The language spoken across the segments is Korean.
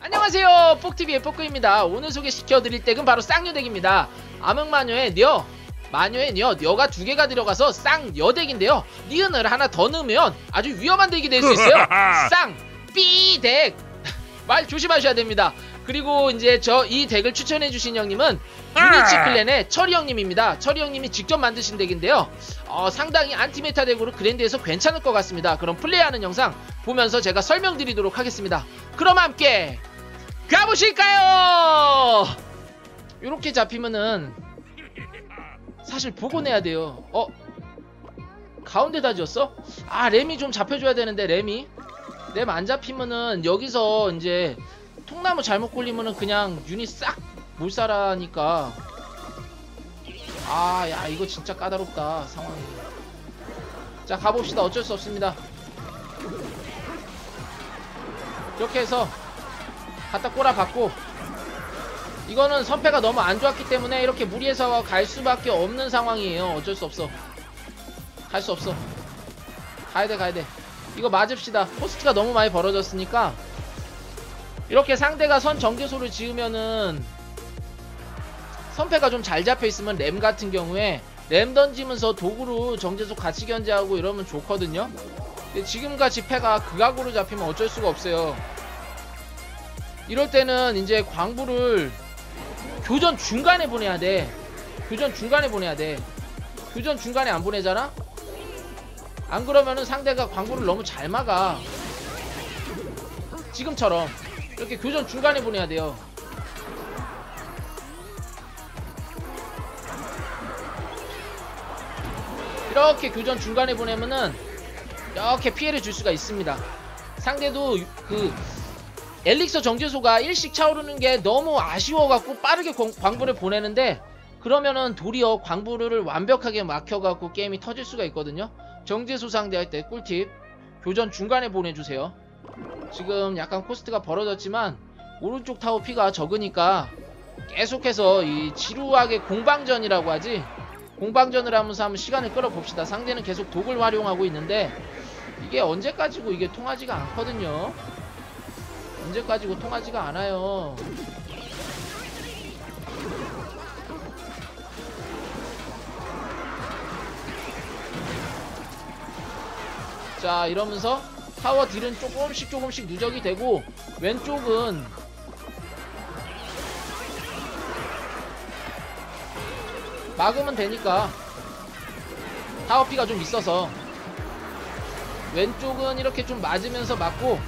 안녕하세요. 뽁TV의 뽁꾸입니다. 오늘 소개시켜드릴 덱은 바로 쌍여덱입니다. 암흑마녀의 녀 마녀의 녀, 녀가 두 개가 들어가서 쌍여 덱인데요. 니은을 하나 더 넣으면 아주 위험한 덱이 될 수 있어요. 쌍 B덱 말 조심하셔야 됩니다 그리고 이제 저 이 덱을 추천해주신 형님은 유니치 클랜의 철이 형님입니다 철이 형님이 직접 만드신 덱인데요 어, 상당히 안티메타 덱으로 그랜드에서 괜찮을 것 같습니다 그럼 플레이하는 영상 보면서 제가 설명드리도록 하겠습니다 그럼 함께 가보실까요? 이렇게 잡히면은 사실 보고 내야 돼요. 어? 가운데다 지었어? 아 램이 좀 잡혀줘야 되는데 램이 램 안 잡히면은 여기서 이제 통나무 잘못 굴리면은 그냥 유닛 싹 몰살하니까. 아 야 이거 진짜 까다롭다 상황이. 자 가봅시다. 어쩔 수 없습니다. 이렇게 해서 갖다 꼬라박고. 이거는 선패가 너무 안 좋았기 때문에 이렇게 무리해서 갈 수밖에 없는 상황이에요. 어쩔 수 없어. 갈 수 없어. 가야돼 가야돼. 이거 맞읍시다. 코스트가 너무 많이 벌어졌으니까 이렇게 상대가 선 전개소를 지으면은 선패가 좀 잘 잡혀있으면 램 같은 경우에 램 던지면서 도구로 정제소 같이 견제하고 이러면 좋거든요 근데 지금같이 패가 극악으로 잡히면 어쩔 수가 없어요 이럴 때는 이제 광부를 교전 중간에 보내야 돼. 교전 중간에 보내야 돼. 교전 중간에 안 보내잖아? 안 그러면은 상대가 광부를 너무 잘 막아. 지금처럼. 이렇게 교전 중간에 보내야 돼요. 이렇게 교전 중간에 보내면은 이렇게 피해를 줄 수가 있습니다. 상대도 그 엘릭서 정제소가 일씩 차오르는 게 너무 아쉬워갖고 빠르게 광- 광부를 보내는데 그러면은 도리어 광부를 완벽하게 막혀갖고 게임이 터질 수가 있거든요. 정제소 상대할 때 꿀팁 교전 중간에 보내주세요. 지금 약간 코스트가 벌어졌지만 오른쪽 타워 피가 적으니까 계속해서 이 지루하게 공방전이라고 하지 공방전을 하면서 한번 시간을 끌어봅시다. 상대는 계속 독을 활용하고 있는데 이게 언제까지고 이게 통하지가 않거든요. 언제까지고 통하지가 않아요. 자 이러면서 타워 딜은 조금씩 조금씩 누적이 되고 왼쪽은 막으면 되니까 타워 피가 좀 있어서 왼쪽은 이렇게 좀 맞으면서 맞고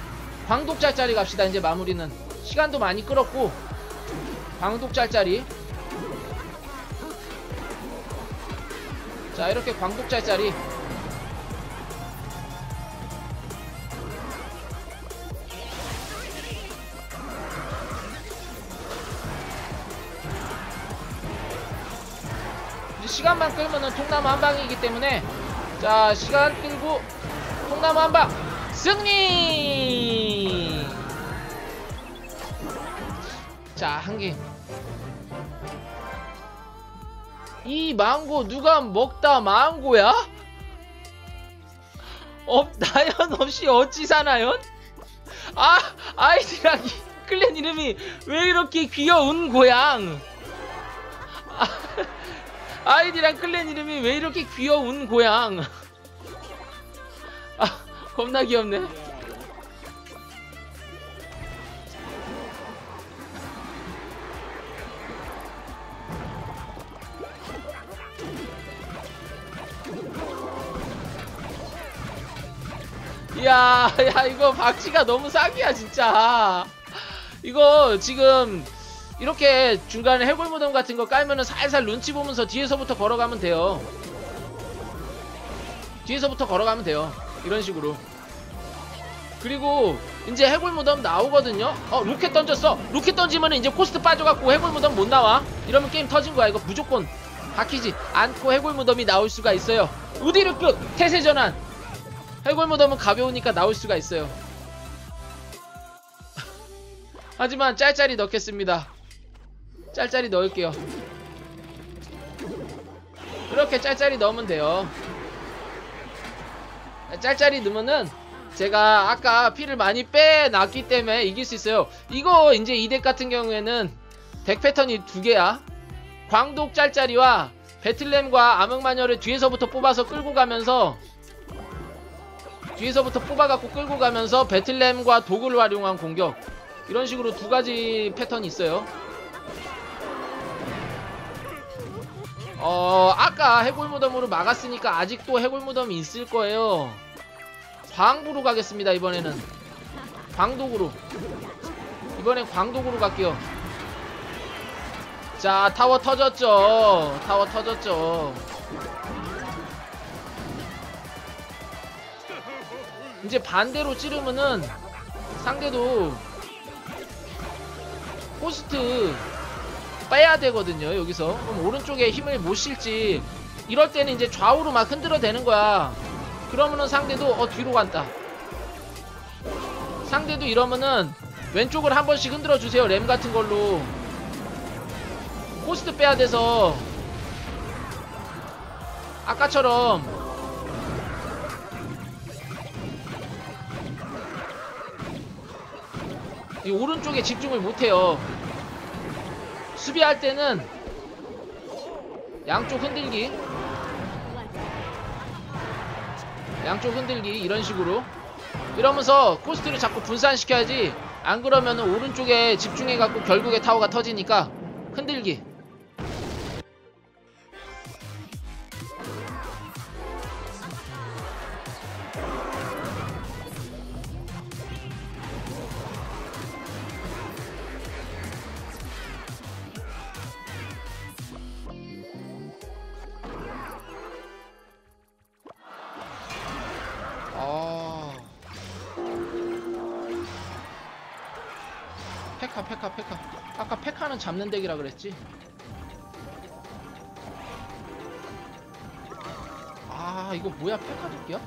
광독짤짜리 갑시다. 이제 마무리는 시간도 많이 끌었고 광독짤짜리 자 이렇게 광독짤짜리 시간만 끌면은 통나무 한 방이기 때문에 자 시간 끌고 통나무 한 방 승리! 자, 한 개. 이 망고 누가 먹다 망고야? 업, 나연 없이 어찌 사나연? 아, 아이디랑 이 클랜 이름이 왜 이렇게 귀여운 고양? 아, 아이디랑 클랜 이름이 왜 이렇게 귀여운 고양? 아, 겁나 귀엽네. 이야, 야, 이거 박쥐가 너무 사기야, 진짜. 이거 지금 이렇게 중간에 해골 무덤 같은 거 깔면은 살살 눈치 보면서 뒤에서부터 걸어가면 돼요. 뒤에서부터 걸어가면 돼요. 이런 식으로. 그리고 이제 해골 무덤 나오거든요. 어 로켓 던졌어. 로켓 던지면 이제 코스트 빠져갖고 해골 무덤 못 나와. 이러면 게임 터진 거야. 이거 무조건 박히지 않고 해골 무덤이 나올 수가 있어요. 우디르급 태세 전환. 해골 무덤은 가벼우니까 나올 수가 있어요. 하지만 짤짤이 넣겠습니다. 짤짤이 넣을게요. 그렇게 짤짤이 넣으면 돼요. 짤짤이 넣으면은 제가 아까 피를 많이 빼놨기 때문에 이길 수 있어요. 이거 이제 이 덱 같은 경우에는 덱 패턴이 두 개야. 광독 짤짤이와 배틀램과 암흑마녀를 뒤에서부터 뽑아서 끌고 가면서 뒤에서부터 뽑아갖고 끌고 가면서 배틀램과 독을 활용한 공격 이런 식으로 두 가지 패턴이 있어요. 어 아까 해골 무덤으로 막았으니까 아직도 해골 무덤이 있을 거예요. 광부로 가겠습니다 이번에는 광독으로 이번엔 광독으로 갈게요. 자 타워 터졌죠. 타워 터졌죠. 이제 반대로 찌르면은 상대도 포스트 빼야 되거든요 여기서. 그럼 오른쪽에 힘을 못 실지. 이럴 때는 이제 좌우로 막 흔들어 대는 거야. 그러면은 상대도 어 뒤로 간다. 상대도 이러면은 왼쪽을 한 번씩 흔들어 주세요 램 같은 걸로. 포스트 빼야 돼서. 아까처럼. 이 오른쪽에 집중을 못해요. 수비할 때는 양쪽 흔들기, 양쪽 흔들기 이런 식으로 이러면서 코스트를 자꾸 분산시켜야지. 안 그러면 오른쪽에 집중해갖고 결국에 타워가 터지니까 흔들기. 페카 페카 페카 아까 페카는 잡는 덱이라 그랬지 아 이거 뭐야 페카 덱이야?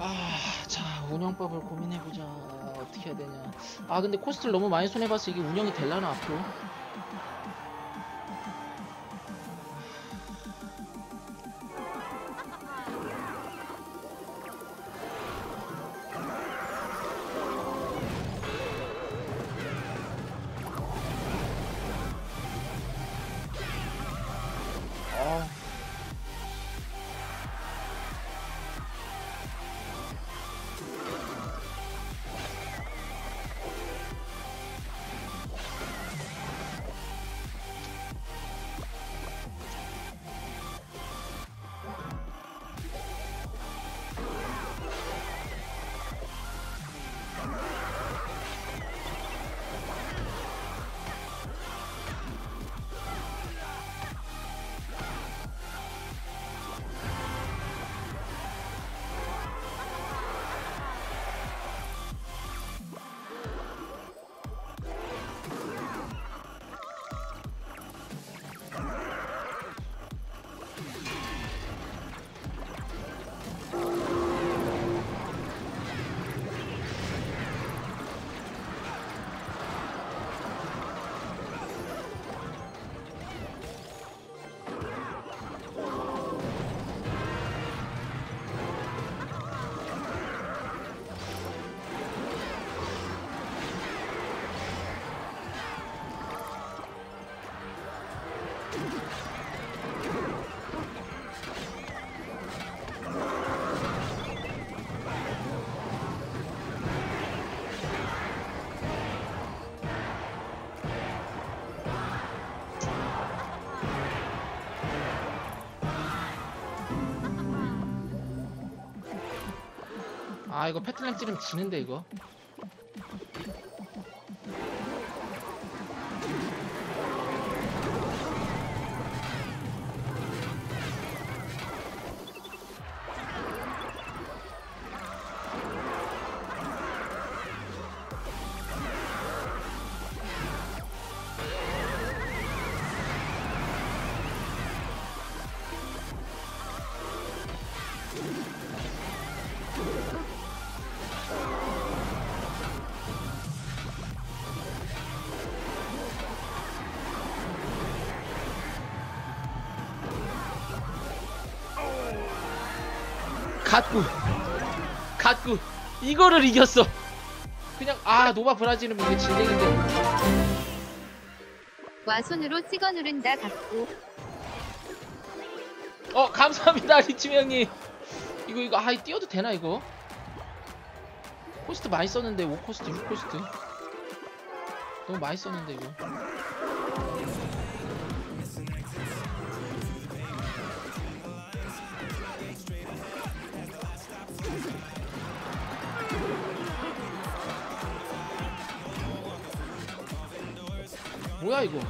아, 자, 운영법을 고민해보자. 어떻게 해야 되냐. 아, 근데 코스트를 너무 많이 손해봐서 이게 운영이 될라나, 앞으로? 아, 이거 패틀램 찌르면 지는데, 이거. 갓구 갓구 이거를 이겼어. 그냥 아 노바 브라질은 이게 진행인데 와 손으로 찍어 누른다 갖고. 어 감사합니다 형님. 이거 이거 아 띄워도 되나 이거? 코스트 많이 썼는데 5코스트 6코스트. 너무 많이 썼는데 이거 뭐야 이거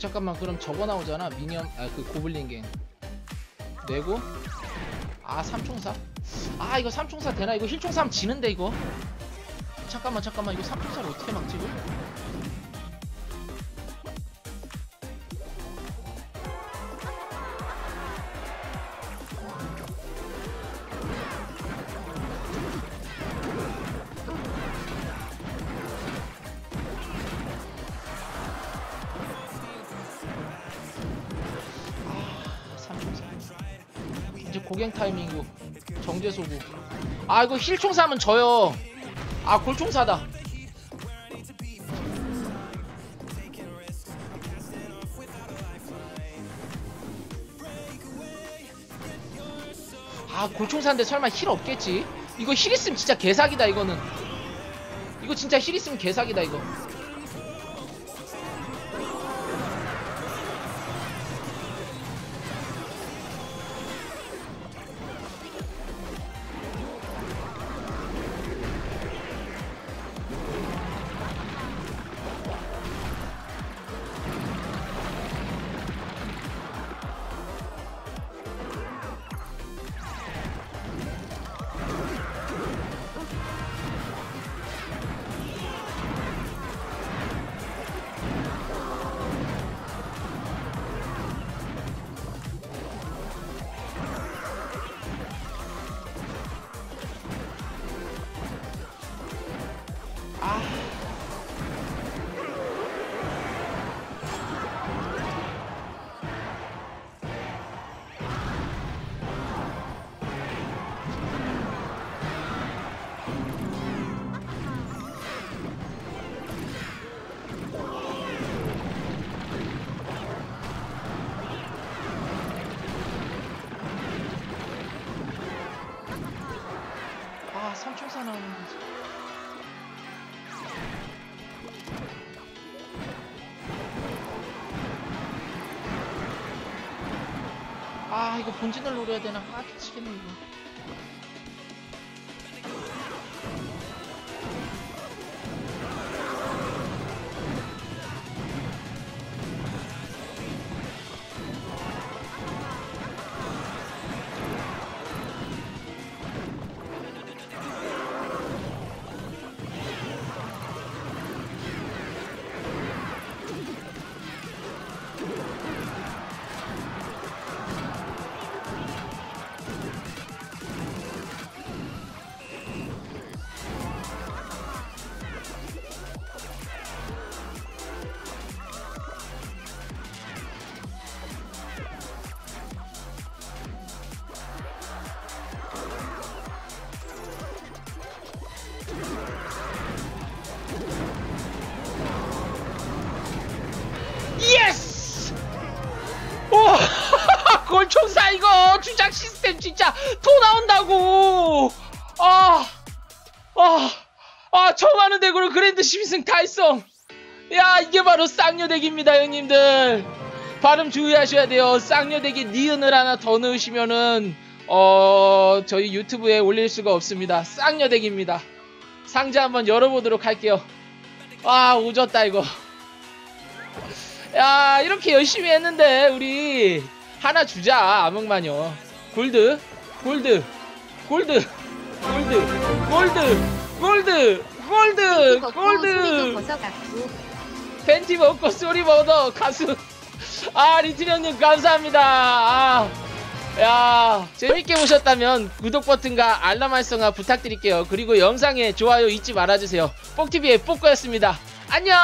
잠깐만 그럼 저거 나오잖아. 미니언 아그 고블린 갱. 내고? 아 삼총사? 아 이거 삼총사 되나? 이거 힐총사 하면 지는데 이거? 잠깐만 잠깐만. 이거 삼총사를 어떻게 막지? 이거 타이밍이고. 정제소고. 아 이거 힐총사 하면 져요. 아 골총 사다. 아 골총사인데 설마 힐 없겠지? 이거 힐 있으면 진짜 개사기다 이거는. 이거 진짜 힐 있으면 개사기다 이거 아, 삼총사 나오는 거지. 아, 이거 본진을 노려야 되나? 아, 미치겠네, 이거. 그랜드 12승 달성! 야, 이게 바로 쌍녀덱입니다, 형님들! 발음 주의하셔야 돼요. 쌍녀덱에 니은을 하나 더 넣으시면은, 어, 저희 유튜브에 올릴 수가 없습니다. 쌍녀덱입니다. 상자 한번 열어보도록 할게요. 아, 오졌다, 이거. 야 이렇게 열심히 했는데 우리 하나 주자 암흑마녀 골드 골드 골드 골드 골드 골드 골드 소리도 골드. 벗어갔고. 팬티 먹고 소리 먹어 가수. 아 리트리 형님 감사합니다. 아, 야 재밌게 보셨다면 구독 버튼과 알람 활성화 부탁드릴게요. 그리고 영상에 좋아요 잊지 말아주세요. 뽕TV의 뽕거였습니다. 안녕